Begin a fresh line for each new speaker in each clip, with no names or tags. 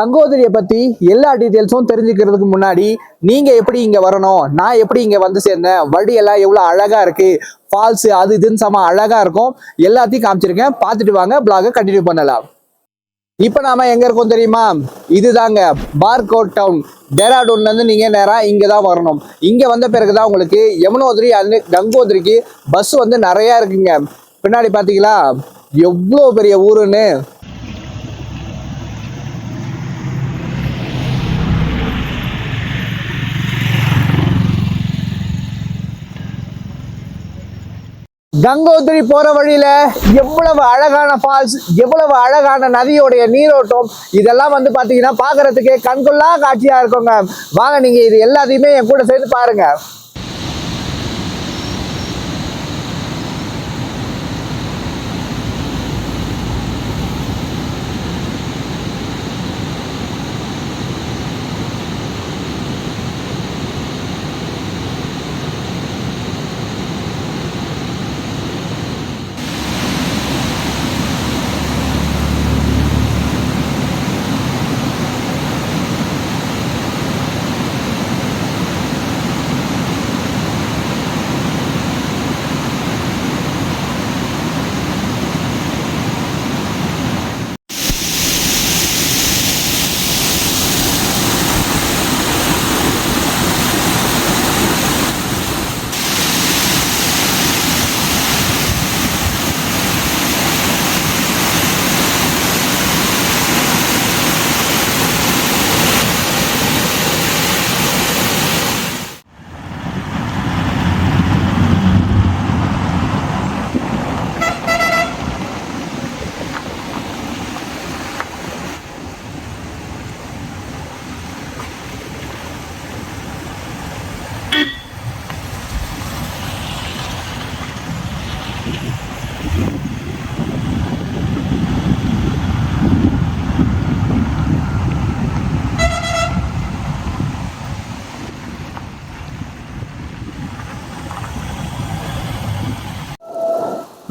கங்கோதரியை பத்தி எல்லா டீட்டெயில்ஸும் தெரிஞ்சுக்கிறதுக்கு முன்னாடி நீங்க எப்படி இங்க வரணும் நான் எப்படி இங்க வந்து சேர்ந்தேன் வழியெல்லாம் எவ்வளவு அழகா இருக்கு ஃபால்ஸ் அது இதுன்னு செம அழகா இருக்கும். எல்லாத்தையும் காமிச்சிருக்கேன். பார்த்துட்டு வாங்க பிளாக கண்டினியூ பண்ணலாம். இப்போ நாம எங்க இருக்கோம் தெரியுமா? இதுதாங்க பார்கோட் டவுன் டேராடூன்ல இருந்து நீங்க இங்கே தான் வரணும். இங்க வந்த பிறகு தான் உங்களுக்கு யமுனோதிரி அது கங்கோதிரிக்கு பஸ் வந்து நிறைய இருக்குங்க. பின்னாடி பாத்தீங்களா? எவ்வளோ பெரிய ஊருன்னு? கங்கோத்ரி போற வழியில எவ்வளவு அழகான ஃபால்ஸ் எவ்வளவு அழகான நதியோடைய நீரோட்டம் இதெல்லாம் வந்து பாத்தீங்கன்னா பாக்குறதுக்கே கண்கொள்ளா காட்சியா இருக்குங்க. வாங்க நீங்க இது எல்லாத்தையுமே என் கூட சேர்ந்து பாருங்க.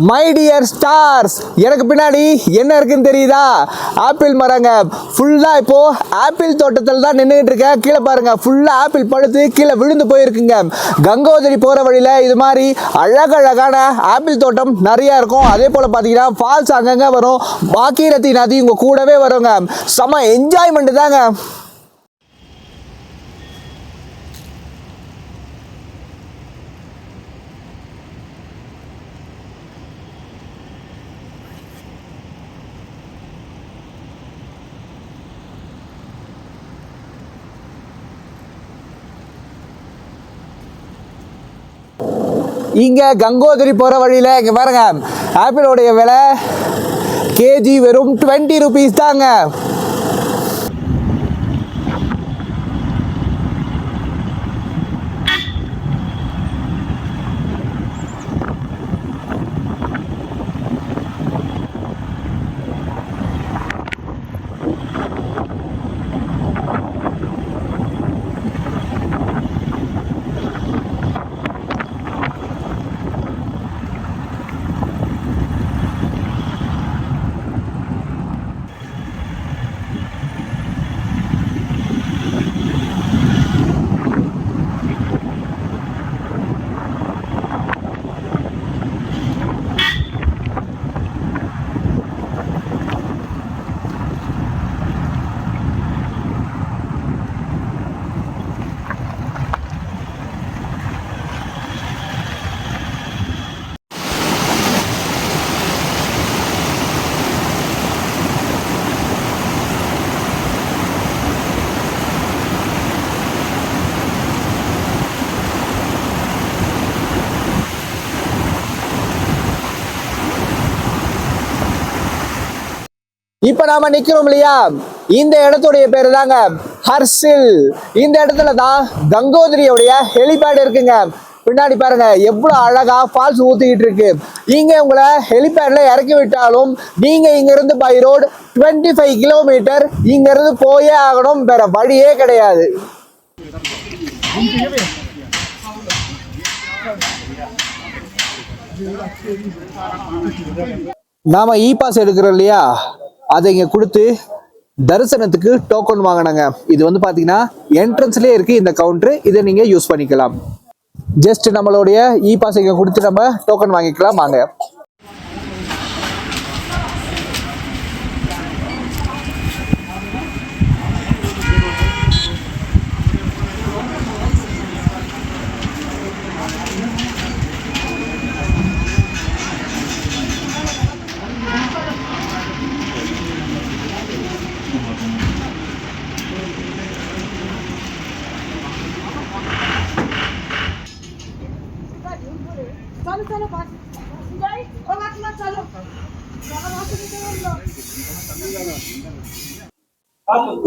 மை டியர் ஸ்டார்ஸ் எனக்கு பின்னாடி என்ன இருக்குன்னு தெரியுதா? ஆப்பிள் மரங்க. ஃபுல்லாக இப்போ ஆப்பிள் தோட்டத்தில் தான் நின்றுட்டு இருக்கேன். கீழே பாருங்க ஃபுல்லாக ஆப்பிள் பழுத்து கீழே விழுந்து போயிருக்குங்க. கங்கோதரி போகிற வழியில் இது மாதிரி அழகழகான ஆப்பிள் தோட்டம் நிறையா இருக்கும். அதே போல் பார்த்தீங்கன்னா ஃபால்ஸ் அங்கங்கே வரும். பாக்கீரத்தி நதி உங்கள் கூடவே வருங்க. செம என்ஜாய்மெண்ட் தாங்க. இங்கே கங்கோதரி போகிற வழியில் இங்கே பாருங்க. ஆப்பிளோடைய விலை கேஜி வெறும் டுவெண்ட்டி ருபீஸ் தாங்க. இப்ப நாம நிக்கிறோம் இல்லையா? இந்த இடத்துடைய பேர் தாங்க ஹர்சில் இந்த இடத்துல தான் கங்கோதிரியோடைய ஹெலிபேட் இருக்குங்க. பின்னாடி பாருங்க எவ்வளவு அழகா ஃபால்ஸ் ஊத்திக்கிட்டு இருக்கு. இங்க உங்களை ஹெலிபேட்ல இறக்கி விட்டாலும் நீங்க இங்க இருந்து by road twenty five kilometre இங்க இருந்து போயே ஆகணும். வேற வழியே கிடையாது. நாம இ பாஸ் எடுக்கிறோம் இல்லையா? அதை இங்கே கொடுத்து தரிசனத்துக்கு டோக்கன் வாங்கினாங்க. இது வந்து பார்த்தீங்கன்னா என்ட்ரன்ஸ்லேயே இருக்குது இந்த கவுண்ட்ரு இதை நீங்கள் யூஸ் பண்ணிக்கலாம். ஜஸ்ட் நம்மளுடைய இ பாஸ் இங்கே கொடுத்து நம்ம டோக்கன் வாங்கிக்கலாம். வாங்க.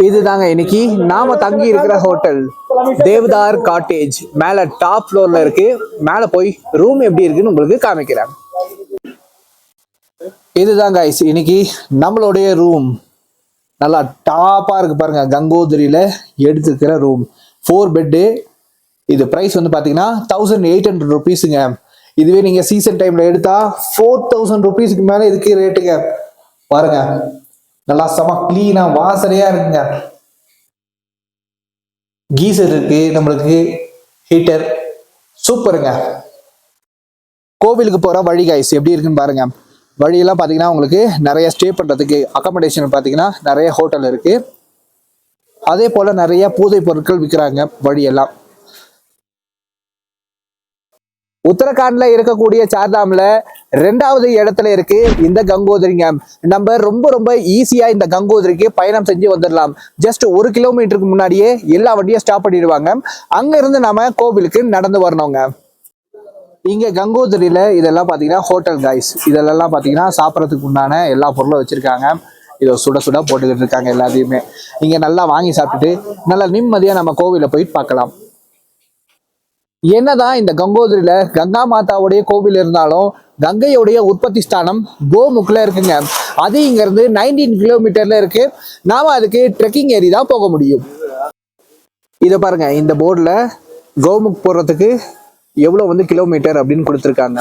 இதுதாங்க இன்னைக்கு நாம தங்கி இருக்கிற ஹோட்டல் தேவதார் காட்டேஜ் மேல டாப் ஃப்ளோர்ல இருக்கு. மேல போய் ரூம் எப்படி இருக்குன்னு உங்களுக்கு காமிக்கிறேன். இதுதான் ஐஸ் இன்னைக்கு நம்மளுடைய ரூம் நல்லா டாப்பா இருக்கு பாருங்க கங்கோதிரியில எடுத்துக்கிற ரூம் ஃபோர் பெட்டு இது பிரைஸ் வந்து பாத்தீங்கன்னா தௌசண்ட் எயிட் ஹண்ட்ரட் ருபீஸுங்க இதுவே நீங்க சீசன் டைம்ல எடுத்தா ஃபோர் தௌசண்ட் ருபீஸ்க்கு மேல இதுக்கு ரேட்டுங்க பாருங்க. நல்லா செம கிளீனா வாசனையா இருக்குங்க. கீசர் இருக்கு நம்மளுக்கு ஹீட்டர் சூப்பருங்க. கோவிலுக்கு போற வழி கைஸ் எப்படி இருக்குன்னு பாருங்க. வழியெல்லாம் பார்த்தீங்கன்னா உங்களுக்கு நிறைய ஸ்டே பண்ணுறதுக்கு அகாமடேஷன் பார்த்தீங்கன்னா நிறைய ஹோட்டல் இருக்குது அதே போல் நிறைய பூஜை பொருட்கள் விற்கிறாங்க வழியெல்லாம். உத்தரகாண்ட்ல இருக்கக்கூடிய சார்தாம்ல ரெண்டாவது இடத்துல இருக்கு இந்த கங்கோதிரிங்க நம்ம ரொம்ப ரொம்ப ஈஸியா இந்த கங்கோதிரிக்கு பயணம் செஞ்சு வந்துடலாம் ஜஸ்ட் ஒரு கிலோமீட்டருக்கு முன்னாடியே எல்லா வண்டியும் ஸ்டாப் பண்ணிடுவாங்க. அங்க இருந்து நாம கோவிலுக்கு நடந்து வரணுங்க. இங்க கங்கோதிரியில இதெல்லாம் பாத்தீங்கன்னா ஹோட்டல் கைஸ் இதெல்லாம் பாத்தீங்கன்னா சாப்பிட்றதுக்கு உண்டான எல்லா பொருளும் வச்சிருக்காங்க. இதை சுட சுட போட்டுக்கிட்டு இருக்காங்க எல்லாத்தையுமே. இங்க நல்லா வாங்கி சாப்பிட்டுட்டு நல்லா நிம்மதியா நம்ம கோவில போயிட்டு பார்க்கலாம். என்னதான் இந்த கங்கோதிரியில கங்கா மாதாவுடைய கோவில் இருந்தாலும் கங்கையுடைய உற்பத்தி ஸ்தானம் கோமுக்கில் இருக்குங்க. அது இங்கேருந்து நைன்டீன் கிலோமீட்டர்ல இருக்கு. நாம அதுக்கு ட்ரெக்கிங் ஏறி தான் போக முடியும். இதை பாருங்க இந்த போர்டில் கோமுக் போடுறதுக்கு எவ்வளோ வந்து கிலோமீட்டர் அப்படின்னு கொடுத்துருக்காங்க.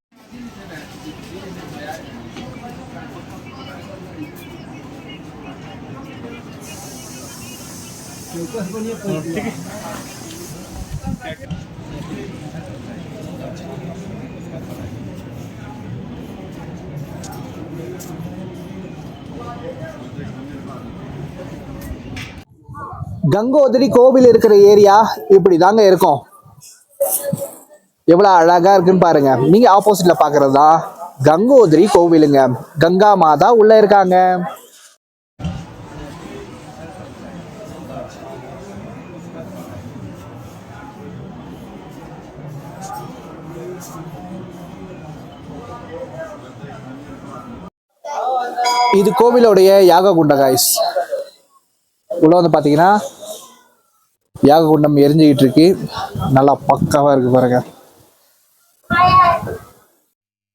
கங்கோதிரி கோவில் இருக்கிற ஏரியா இப்படி தாங்க இருக்கும். எவ்வளவு அழகா இருக்குன்னு பாருங்க. நீங்க ஆப்போசிட்ல பார்க்குறது தான் கங்கோதிரி கோவிலுங்க. கங்கா மாதா உள்ளே இருக்காங்க. இது கோவிலுடைய யாக குண்ட காய்ஸ் உள்ள வந்து பாத்தீங்கன்னா யாக குண்டம் எரிஞ்சுக்கிட்டு இருக்கு. நல்லா பக்காவா இருக்கு பாருங்க.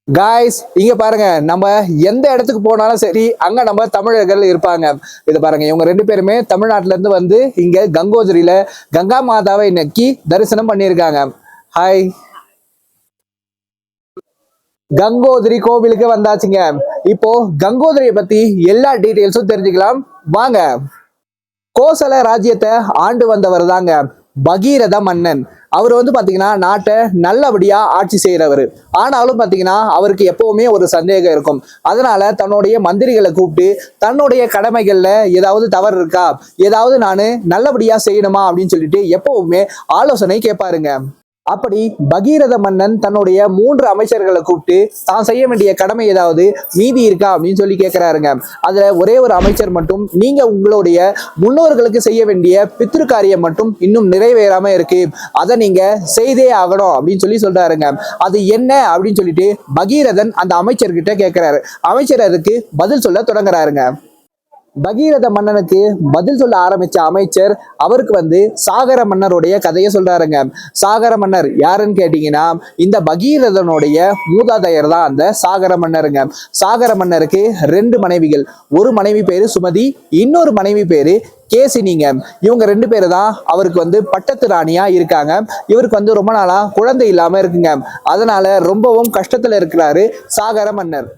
காய்ஸ் இங்க பாருங்க நம்ம எந்த இடத்துக்கு போனாலும் சரி அங்க நம்ம தமிழர்கள் இருப்பாங்க. இது பாருங்க இவங்க ரெண்டு பேருமே தமிழ்நாட்டுல இருந்து வந்து இங்க கங்கோதிரியில கங்கா மாதாவை இன்னைக்கு தரிசனம் பண்ணியிருக்காங்க. ஹாய் கங்கோதிரி கோவிலுக்கு வந்தாச்சுங்க. இப்போ கங்கோதிரியை பத்தி எல்லா டீட்டெயில்ஸும் தெரிஞ்சுக்கலாம். வாங்க. கோசல ராஜ்யத்தை ஆண்டு வந்தவர் தாங்க. பகீரத மன்னன். அவர் வந்து பாத்தீங்கன்னா நாட்டை நல்லபடியா ஆட்சி செய்யறவர் ஆனாலும் பாத்தீங்கன்னா அவருக்கு எப்பவுமே ஒரு சந்தேகம் இருக்கும். அதனால தன்னுடைய மந்திரிகளை கூப்பிட்டு தன்னுடைய கடமைகள்ல ஏதாவது தவறு இருக்கா? ஏதாவது நான் நல்லபடியா செய்யணுமா? அப்படின்னு சொல்லிட்டு எப்பவுமே ஆலோசனை கேட்பாருங்க அப்படி பகீரத மன்னன் தன்னுடைய மூன்று அமைச்சர்களை கூப்பிட்டு தான் செய்ய வேண்டிய கடமை ஏதாவது மீதி இருக்கா? அப்படின்னு சொல்லி கேட்கிறாருங்க அதுல ஒரே ஒரு அமைச்சர் மட்டும் நீங்க உங்களுடைய முன்னோர்களுக்கு செய்ய வேண்டிய பித்ரு காரியம் மட்டும் இன்னும் நிறைவேறாம இருக்கு. அதை நீங்க செய்தே ஆகணும். அப்படின்னு சொல்லி சொல்றாருங்க. அது என்ன? அப்படின்னு சொல்லிட்டு பகீரதன் அந்த அமைச்சர்கிட்ட கேட்கிறாரு அமைச்சர் அதுக்கு பதில் சொல்ல தொடங்குறாருங்க. பகீரத மன்னனுக்கு பதில் சொல்ல ஆரம்பிச்ச அமைச்சர் அவருக்கு வந்து சாகர மன்னருடைய கதையை சொல்றாருங்க. சாகர மன்னர் யாருன்னு கேட்டீங்கன்னா இந்த பகீரதனுடைய மூதாதையர் தான் அந்த சாகர மன்னருங்க. சாகர மன்னருக்கு ரெண்டு மனைவிகள். ஒரு மனைவி பேரு சுமதி இன்னொரு மனைவி பேரு கேசினிங்க. இவங்க ரெண்டு பேரு தான் அவருக்கு வந்து பட்டத்து ராணியா இருக்காங்க. இவருக்கு வந்து ரொம்ப நாளா குழந்தை இல்லாம இருக்குங்க. அதனால ரொம்பவும் கஷ்டத்துல இருக்கிறாரு சாகர மன்னர்.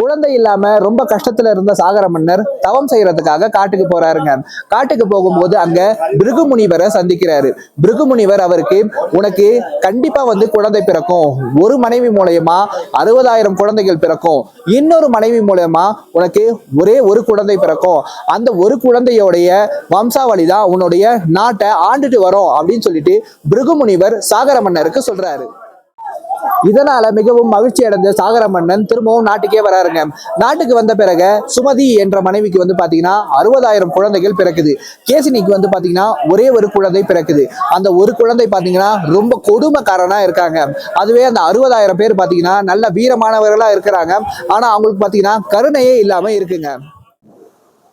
குழந்தை இல்லாம ரொம்ப கஷ்டத்துல இருந்த சாகர மன்னர் தவம் செய்யறதுக்காக காட்டுக்கு போறாருங்க. காட்டுக்கு போகும்போது அங்க பிருகு முனிவரை சந்திக்கிறாரு. பிருகு முனிவர் அவருக்கு உனக்கு கண்டிப்பா வந்து குழந்தை பிறக்கும். ஒரு மனைவி மூலயமா அறுபதாயிரம் குழந்தைகள் பிறக்கும். இன்னொரு மனைவி மூலயமா உனக்கு ஒரே ஒரு குழந்தை பிறக்கும். அந்த ஒரு குழந்தையோடைய வம்சாவளி தான் உன்னுடைய நாட்டை ஆண்டுட்டு வரும். அப்படின்னு சொல்லிட்டு பிருகு முனிவர் சாகர மன்னருக்கு சொல்றாரு. இதனால மிகவும் மகிழ்ச்சி அடைந்த சாகர மன்னன் திரும்பவும் நாட்டுக்கே வராருங்க. நாட்டுக்கு வந்த பிறகு சுமதி என்ற மனைவிக்கு வந்து பாத்தீங்கன்னா அறுபதாயிரம் குழந்தைகள் பிறக்குது. கேசினிக்கு வந்து பாத்தீங்கன்னா ஒரே ஒரு குழந்தை பிறக்குது. அந்த ஒரு குழந்தை பாத்தீங்கன்னா ரொம்ப கொடுமைக்காரனா இருக்காங்க. அதுவே அந்த அறுபதாயிரம் பேர் பாத்தீங்கன்னா நல்ல வீரமானவர்களா இருக்கிறாங்க. ஆனா அவங்களுக்கு பாத்தீங்கன்னா கருணையே இல்லாம இருக்குங்க.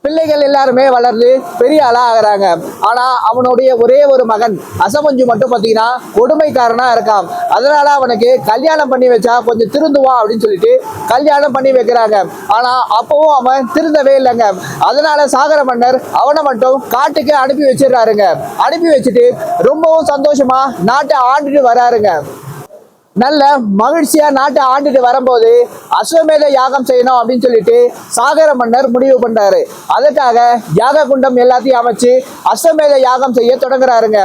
பிள்ளைகள் எல்லாருமே வளர்ந்து பெரிய ஆளா ஆகிறாங்க ஆனா அவனுடைய ஒரே ஒரு மகன் அசமஞ்சு மட்டும் பாத்தீங்கன்னா கொடுமைக்காரனா இருக்கான். அதனால அவனுக்கு கல்யாணம் பண்ணி வச்சா கொஞ்சம் திருந்துவான் அப்படின்னு சொல்லிட்டு கல்யாணம் பண்ணி வைக்கிறாங்க. ஆனா அப்பவும் அவன் திருந்தவே இல்லைங்க. அதனால சாகர மன்னர் அவனை மட்டும் காட்டுக்கு அனுப்பி வச்சிடுறாருங்க. அனுப்பி வச்சுட்டு ரொம்பவும் சந்தோஷமா நாட்டை ஆண்டுட்டு வராருங்க. நல்ல மகிழ்ச்சியா நாட்டை ஆண்டுட்டு வரும்போது அஸ்வமேத யாகம் செய்யணும் அப்படின்னு சொல்லிட்டு சாகர மன்னர் முடிவு பண்றாரு. அதுக்காக யாக குண்டம் எல்லாத்தையும் அமைச்சு அஸ்வமேத யாகம் செய்ய தொடங்குறாருங்க.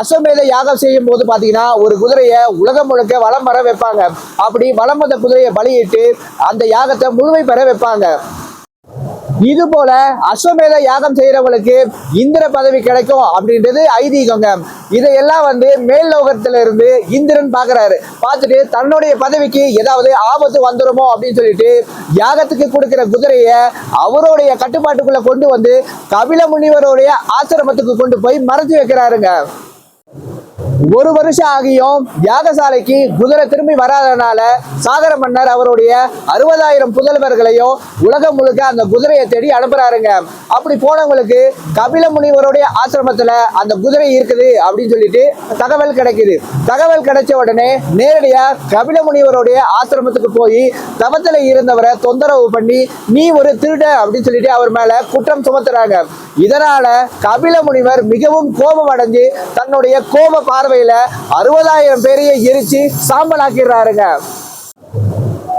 அஸ்வமேத யாகம் செய்யும் போது பாத்தீங்கன்னா ஒரு குதிரையை உலகம் முழுக்க வலம் வர வைப்பாங்க. அப்படி வலம் வந்த குதிரையை பலியிட்டு அந்த யாகத்தை முழுமை பெற வைப்பாங்க. இது போல அஸ்வமேத யாகம் செய்யறவங்களுக்கு இந்திர பதவி கிடைக்கும் அப்படின்றது ஐதீகங்க இதையெல்லாம் வந்து மேல் லோகத்துல இருந்து இந்திரன் பாக்குறாரு பார்த்துட்டு தன்னுடைய பதவிக்கு ஏதாவது ஆபத்து வந்துருமோ அப்படின்னு சொல்லிட்டு யாகத்துக்கு கொடுக்கிற குதிரைய அவருடைய கட்டுப்பாட்டுக்குள்ள கொண்டு வந்து கபில முனிவருடைய ஆசிரமத்துக்கு கொண்டு போய் மறைச்சு வைக்கிறாருங்க. ஒரு வருஷம் ஆகியும் யாகசாலைக்கு குதிரை திரும்பி வராதனால சாகர மன்னர் அவருடைய அறுபதாயிரம் புதல்வர்களையும் உலகம் முழுக்க அந்த குதிரையை தேடி அனுப்புறாருங்க. அப்படி போனவங்களுக்கு கபில முனிவருடைய ஆசிரமத்துல அந்த குதிரை இருக்குது அப்படின்னு சொல்லிட்டு தகவல் கிடைக்குது. தகவல் கிடைச்ச உடனே நேரடியா கபில முனிவருடைய ஆசிரமத்துக்கு போய் தவத்துல இருந்தவரை தொந்தரவு பண்ணி நீ ஒரு திருட அப்படின்னு சொல்லிட்டு அவர் மேல குற்றம் சுமத்துறாங்க. இதனால கபில முனிவர் மிகவும் கோபம் அடைஞ்சு தன்னுடைய கோப பார்வையில அறுபதாயிரம் பேரையே எரிச்சு சாம்பலாக்கிடுறாருங்க.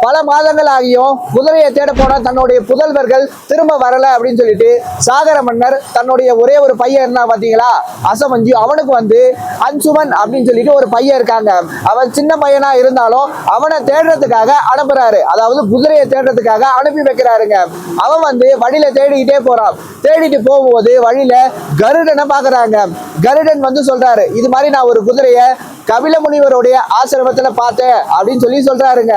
பல மாதங்கள் ஆகியும் குதிரையை தேட போன தன்னுடைய புதல்வர்கள் திரும்ப வரல அப்படின்னு சொல்லிட்டு சாகர மன்னர் தன்னுடைய ஒரே ஒரு பையன் இருந்தா பாத்தீங்களா? அசமஞ்சு. அவனுக்கு வந்து அன்சுமன் அப்படின்னு சொல்லிட்டு ஒரு பையன் இருக்காங்க. அவன் சின்ன பையனா இருந்தாலும் அவனை தேடுறதுக்காக அனுப்புறாரு. அதாவது குதிரையை தேடுறதுக்காக அனுப்பி வைக்கிறாருங்க. அவன் வந்து வழியில தேடிக்கிட்டே போறான். தேடிட்டு போகும்போது வழியில கருடனை பாக்குறாங்க. கருடன் வந்து சொல்றாரு இது மாதிரி நான் ஒரு குதிரையை கபில முனிவருடைய ஆசிரமத்துல பார்த்தேன் அப்படின்னு சொல்லி சொல்றாருங்க.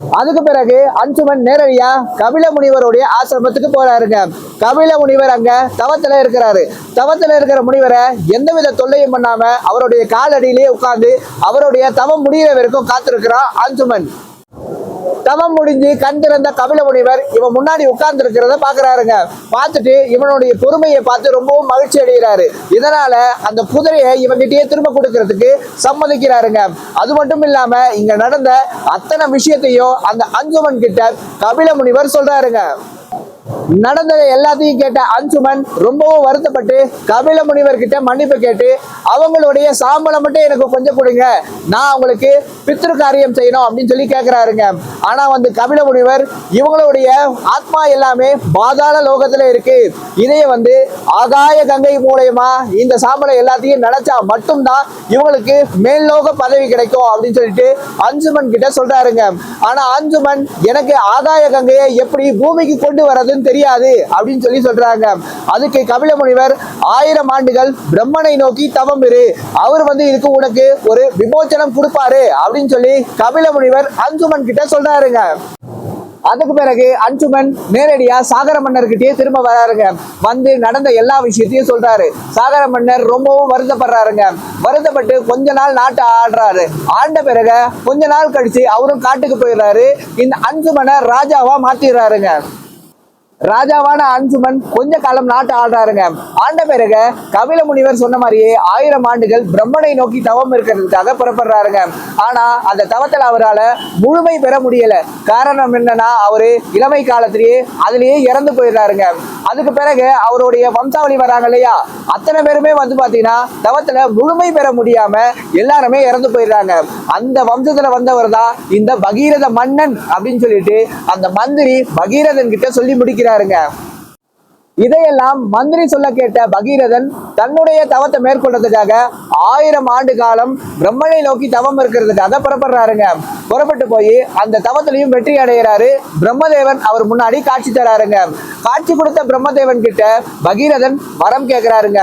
அதுக்கு பிறகு அன்சுமன் நேரடியா கபில முனிவருடைய ஆசிரமத்துக்கு போறாருங்க. கபில முனிவர் அங்க தவத்துல இருக்கிறாரு. தவத்துல இருக்கிற முனிவரை எந்தவித தொல்லையும் பண்ணாம அவருடைய காலடியிலேயே உட்கார்ந்து அவருடைய தவம் முடிகிற வரைக்கும் காத்திருக்கிறான் அன்சுமன் தவம் முடிஞ்சு கண் திறந்த கபில முனிவர் இவன் முன்னாடி உட்கார்ந்து இருக்கிறத பாக்குறாருங்க பார்த்துட்டு இவனுடைய பொறுமையை பார்த்து ரொம்பவும் மகிழ்ச்சி அடைகிறாரு. இதனால அந்த குதிரையை இவன்கிட்டயே திரும்ப கொடுக்கறதுக்கு சம்மதிக்கிறாருங்க. அது மட்டும் இல்லாம இங்க நடந்த அத்தனை விஷயத்தையும் அந்த அஞ்சுமன் கிட்ட கபில முனிவர் சொல்றாருங்க. நடந்ததை எல்லாத்தையும் கேட்ட அன்சுமன் ரொம்பவும் வருத்தப்பட்டு கபில முனிவர் கிட்ட மன்னிப்பு கேட்டு அவங்களுடைய சாம்பலை மட்டும் எனக்கு கொஞ்சம் கொடுங்க. நான் அவங்களுக்கு பித்ரு காரியம் செய்யணும் அப்படின்னு சொல்லி கேட்கிறாருங்க ஆனா வந்து கபில முனிவர் இவங்களுடைய ஆத்மா எல்லாமே பாதாள லோகத்துல இருக்கு. இதைய வந்து ஆகாய கங்கை மூலயமா இந்த சாம்பலை எல்லாத்தையும் நினைச்சா மட்டும்தான் இவங்களுக்கு மேல்லோக பதவி கிடைக்கும் அப்படின்னு சொல்லிட்டு அஞ்சுமன் கிட்ட சொல்றாருங்க. ஆனா அஞ்சுமன் எனக்கு ஆகாய கங்கையை எப்படி பூமிக்கு கொண்டு வரதுன்னு தெரியும் தெரியாது அப்படின்னு சொல்லி சொல்றாங்க. அதுக்கு கபில முனிவர் ஆயிரம் ஆண்டுகள் பிரம்மனை நோக்கி தவம் இரு. அவர் வந்து இதுக்கு உனக்கு ஒரு விமோச்சனம் கொடுப்பாரு அப்படின்னு சொல்லி கபில முனிவர் அஞ்சுமன் கிட்ட சொல்றாருங்க. அதுக்கு பிறகு அன்சுமன் நேரடியா சாகர மன்னர்கிட்டயே திரும்ப வராருங்க. வந்து நடந்த எல்லா விஷயத்தையும் சொல்றாரு. சாகர மன்னர் ரொம்பவும் வருத்தப்படுறாருங்க. வருத்தப்பட்டு கொஞ்ச நாள் நாட்டை ஆடுறாரு ஆண்ட பிறகு கொஞ்ச நாள் கழிச்சு அவரும் காட்டுக்கு போயிடுறாரு. இந்த அன்சுமனை ராஜாவா மாத்திடுறாருங்க. ராஜாவான அன்சுமன் கொஞ்ச காலம் நாட்டு ஆடுறாருங்க ஆண்ட பிறகு கபில முனிவர் சொன்ன மாதிரியே ஆயிரம் ஆண்டுகள் பிரம்மனை நோக்கி தவம் இருக்கிறதுக்காக புறப்படுறாருங்க. ஆனா அந்த தவத்துல அவரால் முழுமை பெற முடியல. காரணம் என்னன்னா அவரு இளமை காலத்திலேயே அதுலயே இறந்து போயிடுறாருங்க. அதுக்கு பிறகு அவருடைய வம்சாவளி வராங்க இல்லையா? அத்தனை பேருமே வந்து பாத்தீங்கன்னா தவத்துல முழுமை பெற முடியாம எல்லாருமே இறந்து போயிடுறாங்க. அந்த வம்சத்துல வந்தவர் தான் இந்த பகீரத மன்னன் அப்படின்னு சொல்லிட்டு அந்த மந்திரி பகீரதன் கிட்ட சொல்லி முடிக்கிறாருங்க இதையெல்லாம் மந்திரி சொல்ல கேட்ட பகீரதன் தன்னுடைய தவத்தை மேற்கொள்றதுக்காக ஆயிரம் ஆண்டு காலம் பிரம்மனை நோக்கி தவம் இருக்கிறதுக்காக புறப்படுறாருங்க. புறப்பட்டு போய் அந்த தவத்திலையும் வெற்றி அடைகிறாரு பிரம்மதேவன் அவர் முன்னாடி காட்சி தராருங்க. காட்சி கொடுத்த பிரம்மதேவன் கிட்ட பகீரதன் வரம் கேட்கிறாருங்க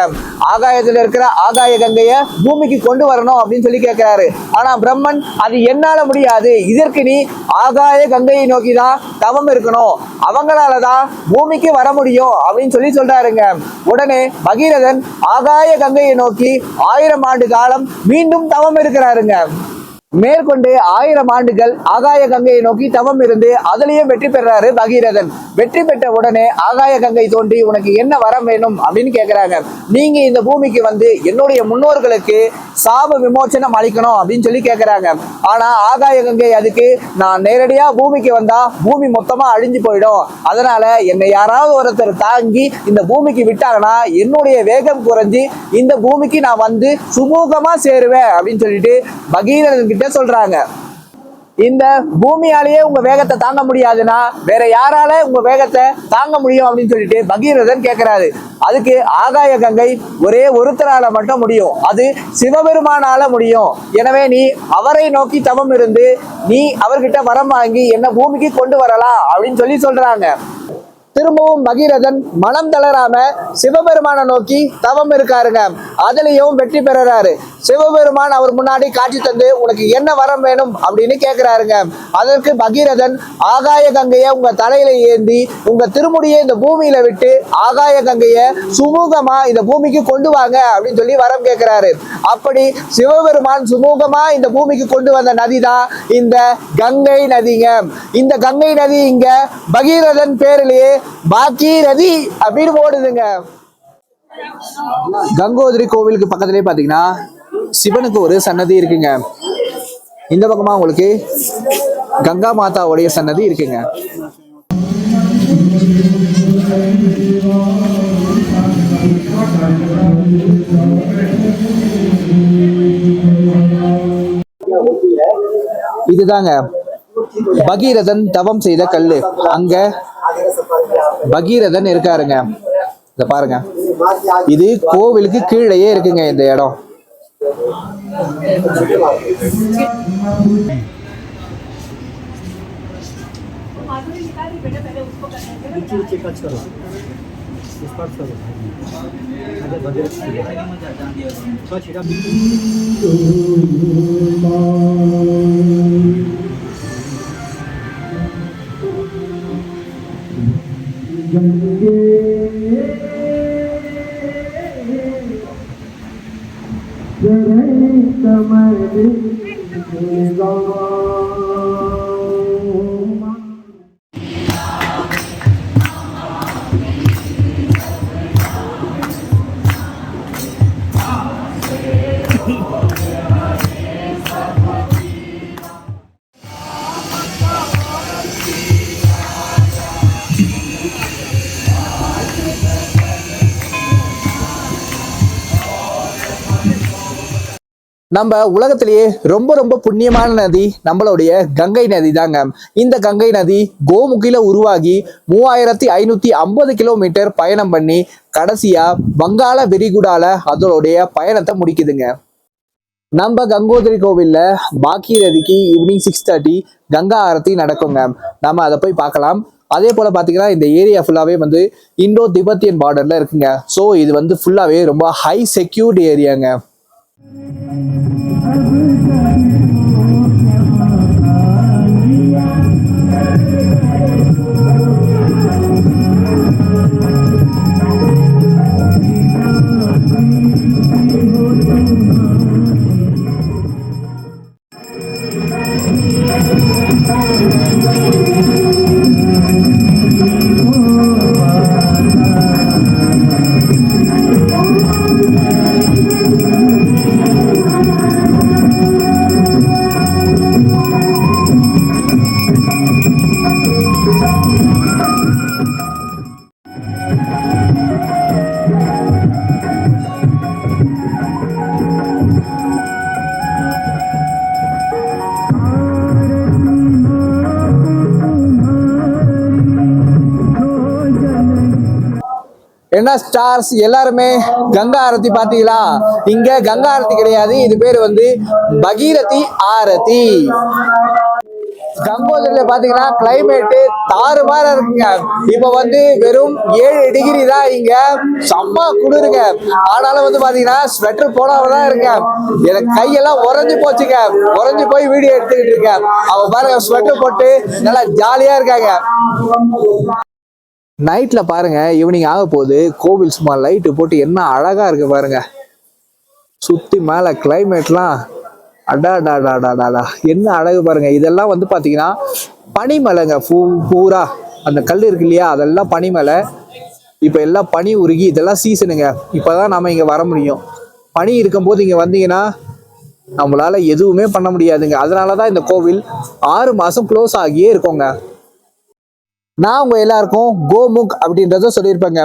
ஆகாயத்துல இருக்கிற ஆகாய கங்கைய பூமிக்கு கொண்டு வரணும் அப்படின்னு சொல்லி கேட்கிறாரு ஆனா பிரம்மன் அது என்னால முடியாது. இதற்கு நீ ஆகாய கங்கையை நோக்கி தான் தவம் இருக்கணும். அவங்களாலதான் பூமிக்கு வர முடியும். அப்படின்னு சொல்லி சொல்றாருங்க. உடனே பகீரதன் ஆகாய கங்கையை நோக்கி ஆயிரம் ஆண்டு காலம் மீண்டும் தவம் இருக்கிறாருங்க. மேற்கொண்டு ஆயிரம் ஆண்டுகள் ஆகாய கங்கையை நோக்கி தவம் இருந்து அதுலயும் வெற்றி பெறாரு பகீரதன். வெற்றி பெற்ற உடனே ஆகாய கங்கை தோன்றி உனக்கு என்ன வரம் வேணும் அப்படின்னு கேட்குறாங்க நீங்க இந்த பூமிக்கு வந்து என்னுடைய முன்னோர்களுக்கு சாப விமோச்சனம் அளிக்கணும் அப்படின்னு சொல்லி கேட்குறாங்க ஆனா ஆகாய கங்கை அதுக்கு நான் நேரடியா பூமிக்கு வந்தா பூமி மொத்தமா அழிஞ்சு போயிடும். அதனால என்னை யாராவது ஒருத்தர் தாங்கி இந்த பூமிக்கு விட்டாங்கன்னா என்னுடைய வேகம் குறைஞ்சி இந்த பூமிக்கு நான் வந்து சுமூகமா சேருவேன் அப்படின்னு சொல்லிட்டு பகீரதன் கிட்ட சொல்றாங்க? இந்த பூமியாலேயே உங்க வேகத்தை தாங்க முடியாதுன்னா வேற யாரால உங்க வேகத்தை தாங்க முடியும் அப்படின்னு சொல்லிட்டு பகீரதன் கேட்கிறாரு அதுக்கு ஆகாய கங்கை ஒரே ஒருத்தரால மட்டும் முடியும். அது சிவபெருமானால முடியும். எனவே நீ அவரை நோக்கி தவம் இருந்து நீ அவர்கிட்ட வரம் வாங்கி என்ன பூமிக்கு கொண்டு வரலாம் அப்படின்னு சொல்லி சொல்றாங்க. திரும்பவும் பகீரதன் மனம் தளராம சிவபெருமானை நோக்கி தவம் இருக்காருங்க. அதுலயும் வெற்றி பெறுறாரு. சிவபெருமான் அவர் முன்னாடி காட்சி தந்து உனக்கு என்ன வரம் வேணும் அப்படின்னு கேக்குறாருங்க. அதற்கு பகீரதன் ஆகாய கங்கையை உங்க தலையில ஏந்தி உங்க திருமுடியை இந்த பூமியில விட்டு ஆகாய கங்கையை சுமூகமா இந்த பூமிக்கு கொண்டு வாங்க அப்படின்னு சொல்லி வரம் கேட்கிறாரு அப்படி சிவபெருமான் சுமூகமா இந்த பூமிக்கு கொண்டு வந்த நதி தான் இந்த கங்கை நதிங்க. இந்த கங்கை நதி இங்க பகீரதன் பேரிலேயே பாக்கீரதி அப்படின்னு ஓடுதுங்க கங்கோதரி கோவிலுக்கு பக்கத்துலயே பாத்தீங்கன்னா சிவனுக்கு ஒரு சன்னதி இருக்குங்க. இந்த பக்கமா உங்களுக்கு கங்கா மாதாவுடைய சன்னதி இருக்குங்க. இதுதாங்க. பகீரதன் தவம் செய்த கல்லு. அங்க பகீரதன் இருக்காருங்க. இத பாருங்க. இது கோவிலுக்கு கீழேயே இருக்குங்க இந்த இடம்.
Gerek temel bir zaman
நம்ம உலகத்திலேயே ரொம்ப ரொம்ப புண்ணியமான நதி நம்மளுடைய கங்கை நதி தாங்க. இந்த கங்கை நதி கோமுகில உருவாகி மூவாயிரத்தி ஐநூத்தி ஐம்பது கிலோமீட்டர் பயணம் பண்ணி கடைசியா வங்காள விரிகுடால அதனுடைய பயணத்தை முடிக்குதுங்க. நம்ம கங்கோதரி கோவில்ல பாக்கீரதிக்கு evening six thirty Ganga aarti நடக்குங்க. நம்ம அதை போய் பார்க்கலாம். அதே போல பாத்தீங்கன்னா இந்த ஏரியா ஃபுல்லாவே வந்து இந்தோ திபெத்தியன் பார்டர்ல இருக்குங்க. ஸோ இது வந்து ஃபுல்லாவே ரொம்ப ஹை செக்யூர்ட் ஏரியாங்க Thank you. என்ன ஸ்டார்ஸ் எல்லாருமே கங்கா ஆரத்தி பாத்தீங்களா இங்க கங்கா ஆரத்தி கிடையாது. இது பேர் வந்து பகீரதி ஆரத்தி. கங்கோதரியில பாத்தீங்கன்னா கிளைமேட்டு தாறுமாற இருக்குங்க. இப்ப வந்து வெறும் ஏழு டிகிரி தான் இங்க. செம்ம குளிருங்க. ஆனாலும் வந்து பாத்தீங்கன்னா ஸ்வெட்டர் போடாமதான் இருக்கேன் எனக்கு கையெல்லாம் உறைஞ்சு போச்சுங்க. உறைஞ்சு போய் வீடியோ எடுத்துக்கிட்டு இருக்கேன். அவ பாருங்க ஸ்வெட்டர் போட்டு நல்லா ஜாலியா இருக்காங்க. நைட்ல பாருங்க ஈவினிங் ஆக போகுது கோவில் சும்மா லைட்டு போட்டு என்ன அழகா இருக்கு பாருங்க. சுத்தி மேல கிளைமேட்லாம் அடாடாடாடாடாடா என்ன அழகு பாருங்க. இதெல்லாம் வந்து பாத்தீங்கன்னா பனிமலைங்க. பூ பூரா. அந்த கல் இருக்கு இல்லையா? அதெல்லாம் பனிமலை. இப்போ எல்லாம் பனி உருகி இதெல்லாம் சீசனுங்க இப்போதான் நாம இங்க வர முடியும். பனி இருக்கும்போது இங்க வந்தீங்கன்னா நம்மளால எதுவுமே பண்ண முடியாதுங்க. அதனாலதான் இந்த கோவில் ஆறு மாசம் க்ளோஸ் ஆகியே இருக்கோங்க. நான் உங்க எல்லாருக்கும் கோமுக் அப்படின்றத சொல்லியிருப்பேங்க.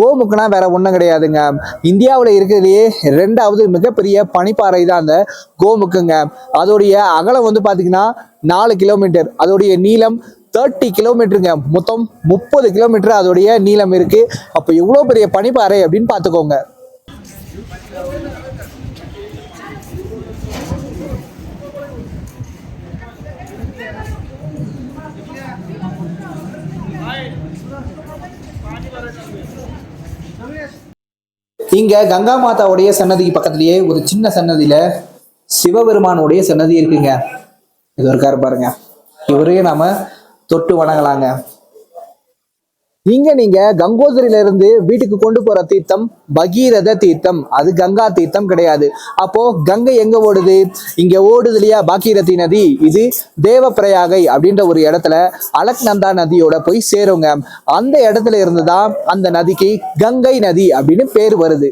கோமுக்னா வேற ஒன்றும் கிடையாதுங்க. இந்தியாவில் இருக்கிறதுலேயே ரெண்டாவது மிகப்பெரிய பனிப்பாறை தான் அந்த கோமுக்குங்க. அதோடைய அகலம் வந்து பார்த்தீங்கன்னா நாலு கிலோமீட்டர். அதோடைய நீளம் தேர்ட்டி கிலோமீட்டருங்க. மொத்தம் முப்பது கிலோமீட்டர் அதோடைய நீளம் இருக்கு. அப்போ எவ்வளோ பெரிய பனிப்பாறை அப்படின்னு பார்த்துக்கோங்க. இங்க கங்கா மாதாவுடைய சன்னதிக்கு பக்கத்திலேயே ஒரு சின்ன சன்னதியில சிவபெருமானுடைய சன்னதி இருக்குங்க. இது இருக்காரு பாருங்க. இவரையும் நாம தொட்டு வணங்கலாங்க. இங்க நீங்க கங்கோதரியில இருந்து வீட்டுக்கு கொண்டு போற தீர்த்தம் பகீரத தீர்த்தம். அது கங்கா தீர்த்தம் கிடையாது. அப்போ கங்கை எங்க ஓடுது? இங்க ஓடுது இல்லையா? பாகீரதி நதி. இது தேவப்பிரயாகை அப்படின்ற ஒரு இடத்துல அலக்நந்தா நதியோட போய் சேருங்க. அந்த இடத்துல இருந்து தான் அந்த நதிக்கு கங்கை நதி அப்படின்னு பேர் வருது.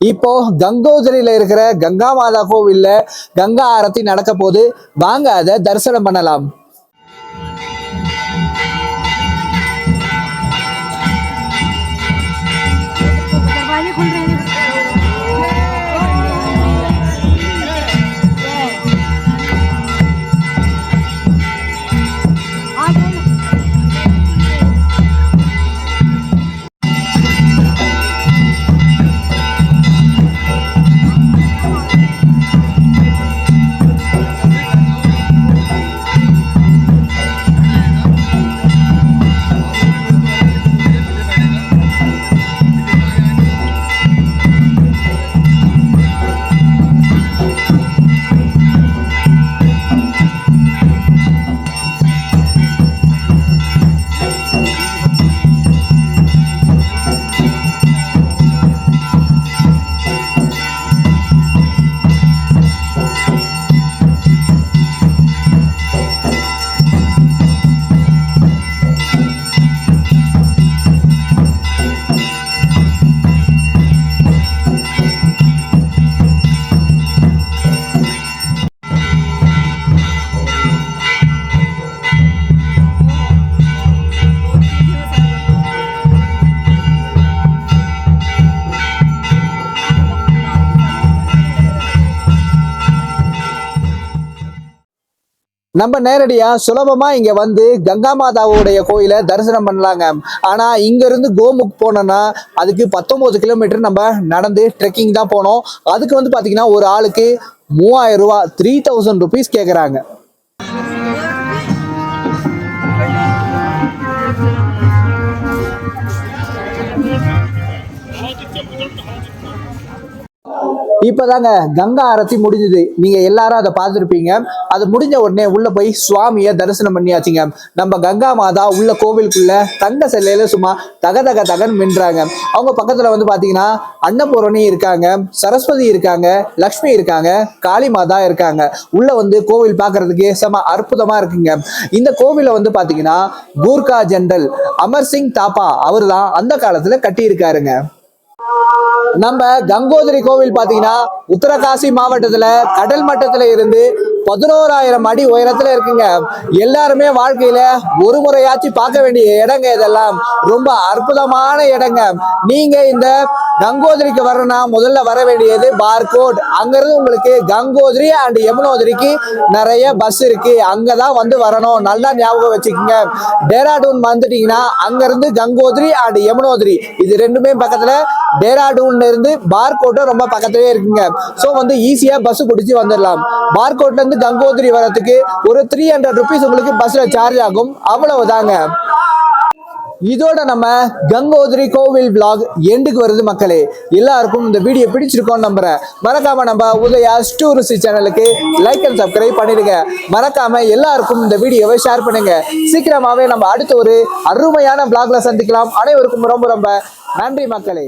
இப்போ கங்கோதரியில இருக்கிற கங்கா மாதா கோவில்ல கங்கா ஆரத்தி நடக்க போது வாங்க அதை தரிசனம் பண்ணலாம்.
你很
நம்ம நேரடியா சுலபமா இங்க வந்து கங்கா மாதாவுடைய கோயிலை தரிசனம் பண்ணலாங்க. ஆனா இங்க இருந்து கோமுக் போனோம்னா அதுக்கு பத்தொன்பது கிலோமீட்டர் நம்ம நடந்து ட்ரெக்கிங் தான் போனோம். அதுக்கு வந்து பாத்தீங்கன்னா ஒரு ஆளுக்கு மூவாயிரம் ரூபாய் த்ரீ தௌசண்ட் ருபீஸ் கேக்குறாங்க. இப்பதாங்க கங்கா ஆரத்தி முடிஞ்சது. நீங்க எல்லாரும் அதை பார்த்துருப்பீங்க. அது முடிஞ்ச உடனே உள்ள போய் சுவாமியை தரிசனம் பண்ணியாச்சுங்க. நம்ம கங்கா மாதா உள்ள கோவிலுக்குள்ள தங்க சிலையில சும்மா தக தக தகன் மின்றாங்க அவங்க பக்கத்துல வந்து பாத்தீங்கன்னா அன்னபூரணி இருக்காங்க சரஸ்வதி இருக்காங்க லக்ஷ்மி இருக்காங்க காளி மாதா இருக்காங்க. உள்ள வந்து கோவில் பார்க்கிறதுக்கு செம அற்புதமா இருக்குங்க. இந்த கோவிலை வந்து பாத்தீங்கன்னா கூர்கா ஜென்ரல் அமர் சிங் தாப்பா அவர் தான் அந்த காலத்துல கட்டியிருக்காருங்க. நம்ம கங்கோதரி கோவில் பாத்தீங்கன்னா உத்தரகாசி மாவட்டத்துல கடல் மட்டத்துல இருந்து பதினோராயிரம் அடி உயரத்துல இருக்குங்க. எல்லாருமே வாழ்க்கையில ஒரு முறையாச்சும் பார்க்க வேண்டிய இடங்க இதெல்லாம். ரொம்ப அற்புதமான இடங்க. நீங்க இந்த கங்கோதரிக்கு வரணும்னா முதல்ல வர வேண்டியது பார்கோட். அங்கிருந்து உங்களுக்கு கங்கோதரி அண்ட் யமுனோதரிக்கு நிறைய பஸ் இருக்கு. அங்கதான் வந்து வரணும். நல்லா ஞாபகம் வச்சுக்கோங்க. டேராடூன் வந்துட்டீங்கன்னா அங்கிருந்து கங்கோதிரி அண்ட் யமுனோதிரி. இது ரெண்டுமே பக்கத்துல டேராடூன்ல இருந்து பார்கோட்டும் ரொம்ப பக்கத்துலயே இருக்குங்க. ஸோ வந்து ஈஸியா பஸ் பிடிச்சி வந்துடலாம். பார்கோட்ல இருந்து கங்கோத்ரி வரத்துக்கு ஒரு த்ரீ ஹண்ட்ரட் ருபீஸ் உங்களுக்கு பஸ்ல சார்ஜ் ஆகும். அவ்வளவுதாங்க. இதோட நம்ம கங்கோதிரி கோவில் vlog எண்டுக்கு வருது மக்களே. எல்லாருக்கும் இந்த வீடியோ பிடிச்சிருக்கோம்னு நம்புறேன். மறக்காம நம்ம உதயா ஸ்டூரிசி சேனலுக்கு லைக் அண்ட் சப்ஸ்கிரைப் பண்ணிடுங்க. மறக்காம எல்லாருக்கும் இந்த வீடியோவை ஷேர் பண்ணுங்க. சீக்கிரமாவே நம்ம அடுத்த ஒரு அருமையான vlogல சந்திக்கலாம். அனைவருக்கும் ரொம்ப ரொம்ப நன்றி மக்களே.